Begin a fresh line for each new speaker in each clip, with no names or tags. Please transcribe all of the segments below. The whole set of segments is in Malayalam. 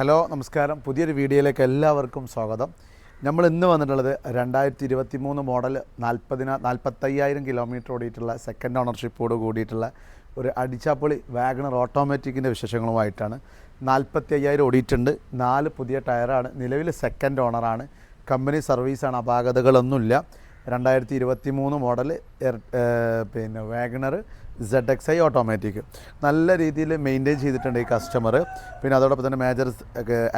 ഹലോ നമസ്കാരം. പുതിയൊരു വീഡിയോയിലേക്ക് എല്ലാവർക്കും സ്വാഗതം. നമ്മൾ ഇന്ന് വന്നിട്ടുള്ളത് രണ്ടായിരത്തി ഇരുപത്തി മൂന്ന് മോഡൽ നാൽപ്പതിന നാൽപ്പത്തയ്യായിരം കിലോമീറ്റർ ഓടിയിട്ടുള്ള സെക്കൻഡ് ഓണർഷിപ്പോട് കൂടിയിട്ടുള്ള ഒരു അടിച്ചാപ്പൊളി വാഗണർ ഓട്ടോമാറ്റിക്കിന്റെ വിശേഷങ്ങളുമായിട്ടാണ് നാൽപ്പത്തി അയ്യായിരം ഓടിയിട്ടുണ്ട്. നാല് പുതിയ ടയറാണ്. നിലവിൽ സെക്കൻഡ് ഓണറാണ് കമ്പനി സർവീസാണ് അപാകതകളൊന്നുമില്ല. രണ്ടായിരത്തി ഇരുപത്തി മൂന്ന് മോഡൽ പിന്നെ WagonR Z X I automatic നല്ല രീതിയിൽ മെയിന്റെയിൻ ചെയ്തിട്ടുണ്ട് ഈ കസ്റ്റമർ പിന്നെ അതോടൊപ്പം തന്നെ മേജർ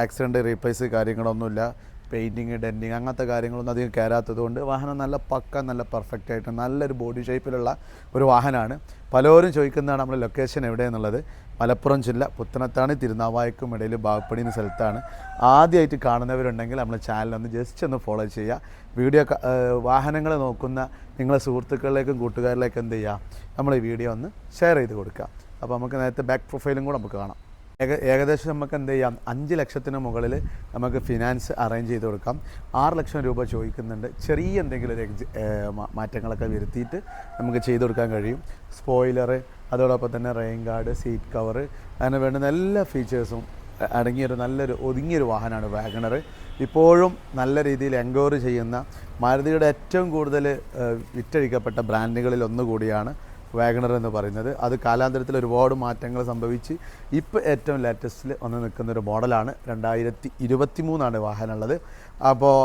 ആക്സിഡന്റ് റീപ്ലേസ് കാര്യങ്ങളൊന്നുമില്ല. പെയിന്റിങ് ഡെന്റിങ് അങ്ങനത്തെ കാര്യങ്ങളൊന്നും അധികം കയറാത്തത് കൊണ്ട് വാഹനം നല്ല പക്ക നല്ല പെർഫെക്റ്റ് ആയിട്ട് നല്ലൊരു ബോഡി ഷേപ്പിലുള്ള ഒരു വാഹനമാണ് പലരും ചോദിക്കുന്നതാണ് നമ്മുടെ ലൊക്കേഷൻ എവിടെയെന്നുള്ളത്. മലപ്പുറം ജില്ല പുത്തനത്താണ് തിരുനാവായക്കും ഇടയിൽ ബാഗപ്പടി എന്ന സ്ഥലത്താണ്. ആദ്യമായിട്ട് കാണുന്നവരുണ്ടെങ്കിൽ നമ്മുടെ ചാനലൊന്ന് ജസ്റ്റ് ഒന്ന് ഫോളോ ചെയ്യുക. വീഡിയോ വാഹനങ്ങൾ നോക്കുന്ന നിങ്ങളെ സുഹൃത്തുക്കളിലേക്കും കൂട്ടുകാരിലേക്കും എന്ത് ചെയ്യുക? നമ്മൾ ഈ വീഡിയോ ഒന്ന് ഷെയർ ചെയ്ത് കൊടുക്കുക. അപ്പോൾ നമുക്ക് നേരത്തെ ബാക്ക് പ്രൊഫൈലും കൂടെ നമുക്ക് കാണാം. ഏകദേശം നമുക്ക് എന്ത് ചെയ്യാം? അഞ്ച് ലക്ഷത്തിന് മുകളിൽ നമുക്ക് ഫിനാൻസ് അറേഞ്ച് ചെയ്ത് കൊടുക്കാം. ആറ് ലക്ഷം രൂപ ചോദിക്കുന്നുണ്ട്. ചെറിയ എന്തെങ്കിലും ഒരു മാറ്റങ്ങളൊക്കെ വരുത്തിയിട്ട് നമുക്ക് ചെയ്ത് കൊടുക്കാൻ കഴിയും. സ്പോയിലർ അതോടൊപ്പം തന്നെ റെയിൻ ഗാർഡ് സീറ്റ് കവർ അതിന് വേണ്ടുന്ന എല്ലാ ഫീച്ചേഴ്സും അടങ്ങിയൊരു നല്ലൊരു ഒതുങ്ങിയൊരു വാഹനമാണ് വാഗണർ ഇപ്പോഴും നല്ല രീതിയിൽ എൻക്വയറി ചെയ്യുന്ന മാരുതിയുടെ ഏറ്റവും കൂടുതൽ വിറ്റഴിക്കപ്പെട്ട ബ്രാൻഡുകളിൽ ഒന്നുകൂടിയാണ് വാഗണർ എന്ന് പറയുന്നത്. അത് കാലാന്തരത്തിൽ ഒരുപാട് മാറ്റങ്ങൾ സംഭവിച്ച് ഇപ്പോൾ ഏറ്റവും ലേറ്റസ്റ്റിൽ വന്ന് നിൽക്കുന്ന ഒരു മോഡലാണ് രണ്ടായിരത്തി ഇരുപത്തി മൂന്നാണ് വാഹനമുള്ളത് അപ്പോൾ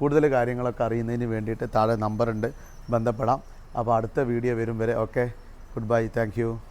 കൂടുതൽ കാര്യങ്ങളൊക്കെ അറിയുന്നതിന് വേണ്ടിയിട്ട് താഴെ നമ്പറുണ്ട് ബന്ധപ്പെടാം. അപ്പോൾ അടുത്ത വീഡിയോ വരും വരെ. Okay good bye thank